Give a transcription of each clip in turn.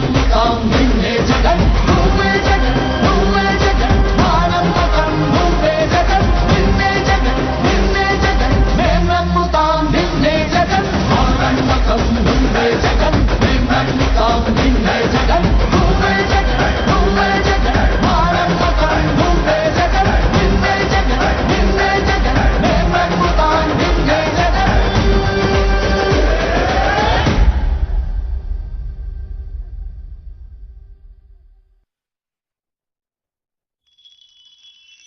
come, come.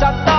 Santa